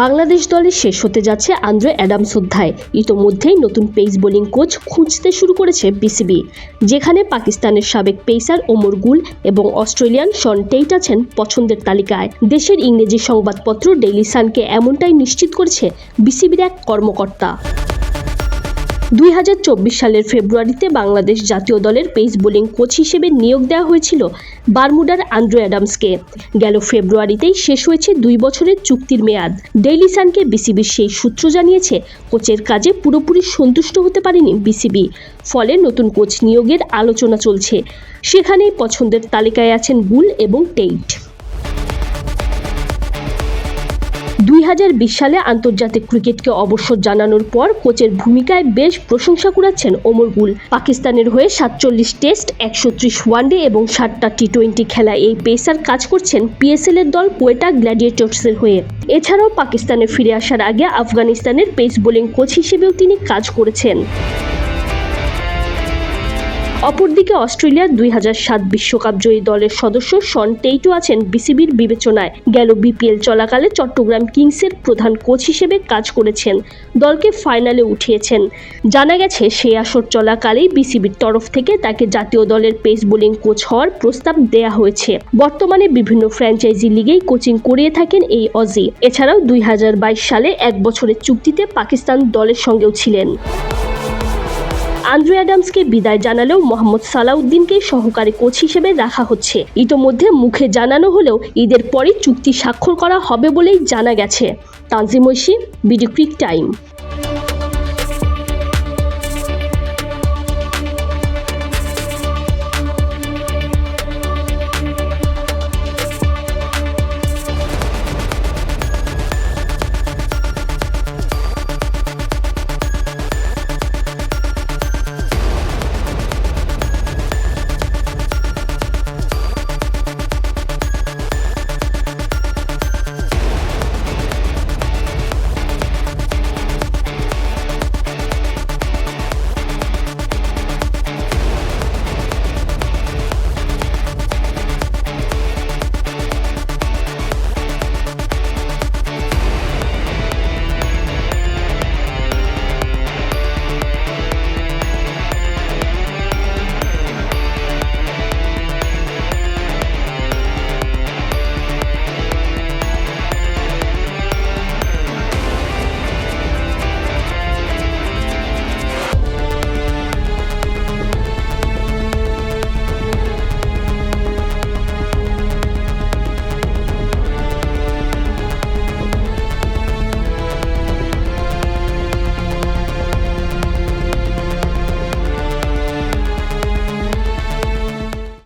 বাংলাদেশ দলে শেষ হতে যাচ্ছে আন্দ্রে অ্যাডামস অধ্যায়। ইতোমধ্যেই নতুন পেস বোলিং কোচ খুঁজতে শুরু করেছে বিসিবি। যেখানে পাকিস্তানের সাবেক পেসার ওমর গুল এবং অস্ট্রেলিয়ান শন টেইট আছেন পছন্দের তালিকায়। দেশের ইংরেজি সংবাদপত্র ডেইলি সানকে এমনটাই নিশ্চিত করেছে বিসিবির এক কর্মকর্তা। দুই হাজার চব্বিশ সালের ফেব্রুয়ারিতে বাংলাদেশ জাতীয় দলের পেস বোলিং কোচ হিসেবে নিয়োগ দেওয়া হয়েছিল বারমুডার আন্দ্রে অ্যাডামসকে। গেল ফেব্রুয়ারিতেই শেষ হয়েছে দুই বছরের চুক্তির মেয়াদ। ডেইলি সানকে বিসিবির সেই সূত্র জানিয়েছে, কোচের কাজে পুরোপুরি সন্তুষ্ট হতে পারেনি বিসিবি, ফলে নতুন কোচ নিয়োগের আলোচনা চলছে। সেখানেই পছন্দের তালিকায় আছেন গুল এবং টেইট। দুই হাজার বিশ সালে আন্তর্জাতিক ক্রিকেটকে অবসর জানানোর পর কোচের ভূমিকায় বেশ প্রশংসা কুড়াচ্ছেন ওমর গুল। পাকিস্তানের হয়ে সাতচল্লিশ টেস্ট, একশো ত্রিশ ওয়ানডে এবং ষাটটা টি টোয়েন্টি খেলা এই পেসার কাজ করছেন পিএসএল এর দল কোয়েটা গ্ল্যাডিয়েটর্সের হয়ে। এছাড়াও পাকিস্তানে ফিরে আসার আগে আফগানিস্তানের পেস বোলিং কোচ হিসেবেও তিনি কাজ করেছেন। অপরদিকে অস্ট্রেলিয়ার দুই সাত বিশ্বকাপ জয়ী দলের সদস্য শন টেইটো আছেন বিসিবির বিবেচনায়। গেল বিপিএল চলাকালে চট্টগ্রাম কিংসের প্রধান কোচ হিসেবে কাজ করেছেন। দলকে ফাইনালে উঠিয়েছেন। জানা গেছে সেই আসর চলাকালেই বিসিবির তরফ থেকে তাকে জাতীয় দলের পেস বোলিং কোচ হওয়ার প্রস্তাব দেয়া হয়েছে। বর্তমানে বিভিন্ন ফ্র্যাঞ্চাইজি লিগেই কোচিং করিয়ে থাকেন এই অজি। এছাড়াও দুই হাজার বাইশ সালে এক বছরের চুক্তিতে পাকিস্তান দলের সঙ্গেও ছিলেন। আন্দ্রে অ্যাডামসকে বিদায় জানালেও মোহাম্মদ সালাউদ্দিনকে সহকারী কোচ হিসেবে রাখা হচ্ছে। ইতোমধ্যে মুখে জানানো হলেও ঈদের পরে চুক্তি স্বাক্ষর করা হবে বলেই জানা গেছে। Tanzim Oishi, BD crick time.